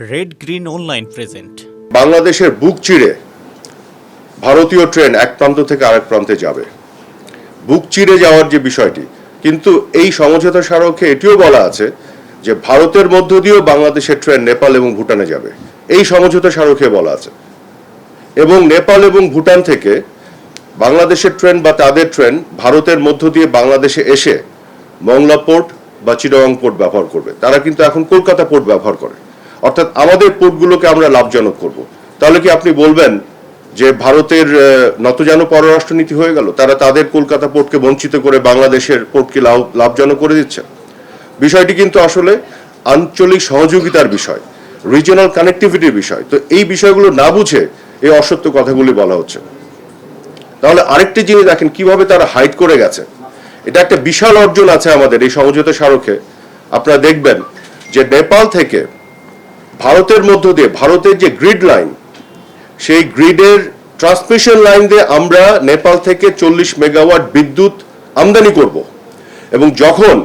Red green online present বাংলাদেশের বুক চিরে ভারতীয় ট্রেন এক প্রান্ত থেকে আরেক প্রান্তে যাবে। বুক চিরে যাওয়ার যে বিষয়টি, কিন্তু এই সমঝোতা স্মারকে এটিও বলা আছে যে ভারতের মধ্য দিয়েও বাংলাদেশের ট্রেন নেপাল এবং ভুটানে যাবে। এই সমঝোতা স্মারকে বলা আছে। এবং নেপাল এবং ভুটান থেকে বাংলাদেশের ট্রেন বা তাদের ট্রেন ভারতের মধ্য দিয়ে বাংলাদেশে এসে মংলা পোর্ট বা চিটাগাং পোর্ট ব্যবহার করবে। তারা কিন্তু এখন কলকাতা পোর্ট ব্যবহার করে। অর্থাৎ আমাদের পোর্টগুলোকে আমরা লাভজনক করব। তাহলে কি আপনি বলবেন যে ভারতের নতজানু পররাষ্ট্রনীতি হয়ে গেল? তারা তাদের কলকাতা পোর্টকে বঞ্চিত করে বাংলাদেশের পোর্টকে লাভ, লাভজনক করে দিচ্ছে। বিষয়টি কিন্তু আসলে আঞ্চলিক সহযোগিতার বিষয় রিজিওনাল কানেক্টিভিটির বিষয়। তো এই বিষয়গুলো না বুঝে এই অসত্য কথাগুলি বলা হচ্ছে। তাহলে আরেকটি জিনিস দেখেন, কীভাবে তারা হাইড করে গেছে। এটা একটা বিশাল অর্জন আছে আমাদের এই সমঝোতা স্মারকে। আপনারা দেখবেন যে নেপাল থেকে ভারতের মধ্য দিয়ে, ভারতের যে গ্রিড লাইন সেই গ্রিডের ট্রান্সমিশন লাইন দিয়ে আমরা নেপাল থেকে চল্লিশ মেগাওয়াট বিদ্যুৎ আমদানি করব। এবং যখন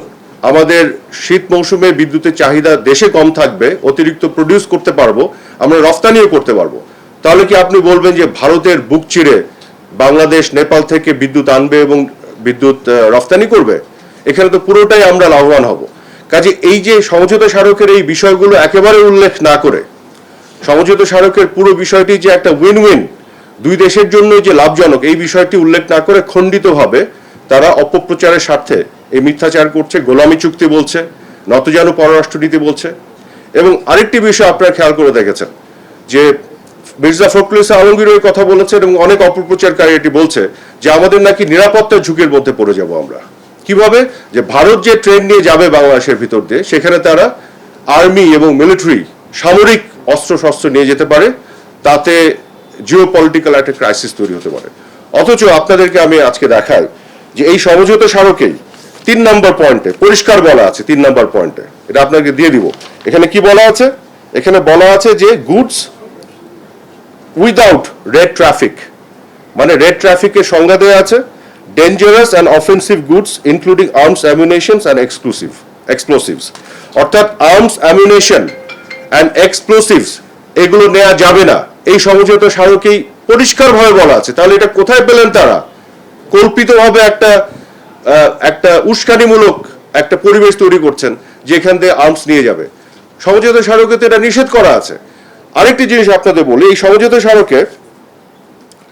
আমাদের শীত মৌসুমে বিদ্যুতের চাহিদা দেশে কম থাকবে, অতিরিক্ত প্রডিউস করতে পারব, আমরা রফতানিও করতে পারব। তাহলে কি আপনি বলবেন যে ভারতের বুক চিরে বাংলাদেশ নেপাল থেকে বিদ্যুৎ আনবে এবং বিদ্যুৎ রফতানি করবে? এখানে তো পুরোটাই আমরা লাভবান হব। কাজে এই যে সমঝোতা স্মারকের এই বিষয়গুলো একেবারে উল্লেখ না করে, সমঝোতা স্মারকের পুরো বিষয়টি যে একটা উইন উইন দুই দেশের জন্য যে লাভজনক, এই বিষয়টি উল্লেখ না করে খণ্ডিতভাবে তারা অপপ্রচারের স্বার্থে এই মিথ্যাচার করছে, গোলামী চুক্তি বলছে, নতজানু পররাষ্ট্রনীতি বলছে। এবং আরেকটি বিষয় আপনারা খেয়াল করে দেখেছেন, যে মির্জা ফখরুল ইসলাম আলমগীর কথা বলেছেন এবং অনেক অপপ্রচারকারী এটি বলছে যে আমাদের নাকি নিরাপত্তার ঝুঁকির মধ্যে পড়ে যাব আমরা। কীভাবে? যে ভারত যে ট্রেন নিয়ে যাবে বাংলাদেশের ভিতর দিয়ে, সেখানে তারা আর্মি এবং মিলিটারি সামরিক অস্ত্র শস্ত্র নিয়ে যেতে পারে। তাতে জিও পলিটিক্যাল একটা ক্রাইসিস তৈরি হতে পারে। অথচ আপনাদেরকে আমি আজকে দেখাই যে এই সমঝোতা স্মারকেই তিন নম্বর পয়েন্টে, পরিষ্কার বলা আছে তিন নম্বর পয়েন্টে। এটা আপনাকে দিয়ে দিব। এখানে কি বলা আছে? এখানে বলা আছে যে গুডস উইদাউট রেড ট্রাফিক মানে রেড ট্রাফিকের সংজ্ঞা দেওয়া আছে। Dangerous and offensive goods including arms ammunitions and exclusive explosives অর্থাৎ আর্মস অ্যামিউনেশন অ্যান্ড এক্সপ্লোসিভস এগুলো নেওয়া যাবে না। এই সমঝোতা স্মারকেই পরিষ্কারভাবে বলা আছে। তাহলে এটা কোথায় পেলেন তারা? কল্পিতভাবে একটা একটা উস্কানিমূলক একটা পরিবেশ তৈরি করছেন, যেখান থেকে আর্মস নিয়ে যাবে। সমঝোতা স্মারকে তো এটা নিষেধ করা আছে। আরেকটি জিনিস আপনাদের বলি, এই সমঝোতা স্মারকে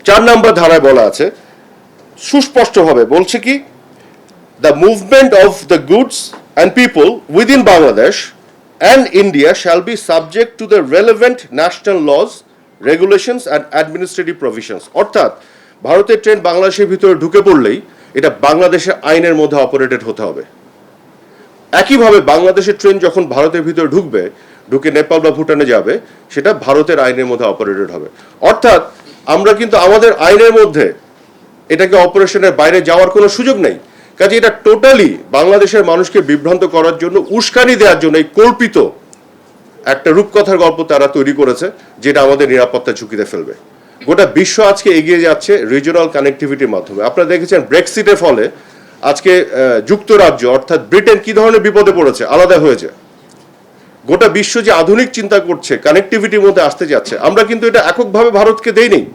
চার নম্বর ধারায় বলা আছে। সুস্পষ্টভাবে বলছে কি the movement of the goods and people within Bangladesh and India shall be subject to the relevant national laws regulations and administrative provisions অর্থাৎ, ভারতের ট্রেন বাংলাদেশের ভিতরে ঢুকে পড়লেই এটা বাংলাদেশের আইনের মধ্যে অপারেটেড হতে হবে। একইভাবে বাংলাদেশের ট্রেন যখন ভারতের ভিতরে ঢুকবে, ঢুকে নেপাল বা ভুটানে যাবে, সেটা ভারতের আইনের মধ্যে অপারেটেড হবে। অর্থাৎ, আমরা কিন্তু আমাদের আইনের মধ্যে এটাকে অপারেশনের বাইরে যাওয়ার কোনো সুযোগ নেই। কাজে এটা টোটালি বাংলাদেশের মানুষকে বিভ্রান্ত করার জন্য, উস্কানি দেওয়ার জন্য এই কল্পিত একটা রূপকথার গল্প তারা তৈরি করেছে, যেটা আমাদের নিরাপত্তা ঝুঁকিতে ফেলবে। গোটা বিশ্ব আজকে এগিয়ে যাচ্ছে রিজিওনাল কানেক্টিভিটির মাধ্যমে। আপনারা দেখেছেন ব্রেক্সিটের ফলে আজকে যুক্তরাজ্য, অর্থাৎ ব্রিটেন কি ধরনের বিপদে পড়েছে? আলাদা হয়েছে। গোটা বিশ্ব যে আধুনিক চিন্তা করছে কানেক্টিভিটির মধ্যে আসতে যাচ্ছে। আমরা কিন্তু এটা এককভাবে ভারতকে দেই নেই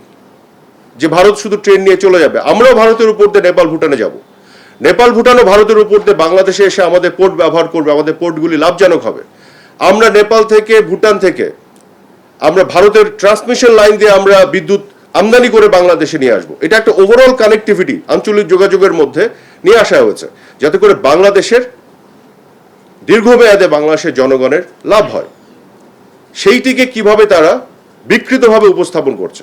যে ভারত শুধু ট্রেন নিয়ে চলে যাবে, আমরাও ভারতের উপর দিয়ে নেপাল, ভুটানে যাব। নেপাল, ভুটানও ভারতের উপর দিয়ে বাংলাদেশে এসে আমাদের পোর্ট ব্যবহার করবে, আমাদের পোর্টগুলি লাভজনক হবে। আমরা নেপাল থেকে, ভুটান থেকে, আমরা ভারতের ট্রান্সমিশন লাইন দিয়ে আমরা বিদ্যুৎ আমদানি করে বাংলাদেশে নিয়ে আসব। এটা একটা ওভারঅল কানেক্টিভিটি আঞ্চলিক যোগাযোগের মধ্যে নিয়ে আসা হয়েছে, যাতে করে বাংলাদেশের দীর্ঘমেয়াদে বাংলাদেশের জনগণের লাভ হয়। সেইটিকে কীভাবে তারা বিকৃতভাবে উপস্থাপন করছে?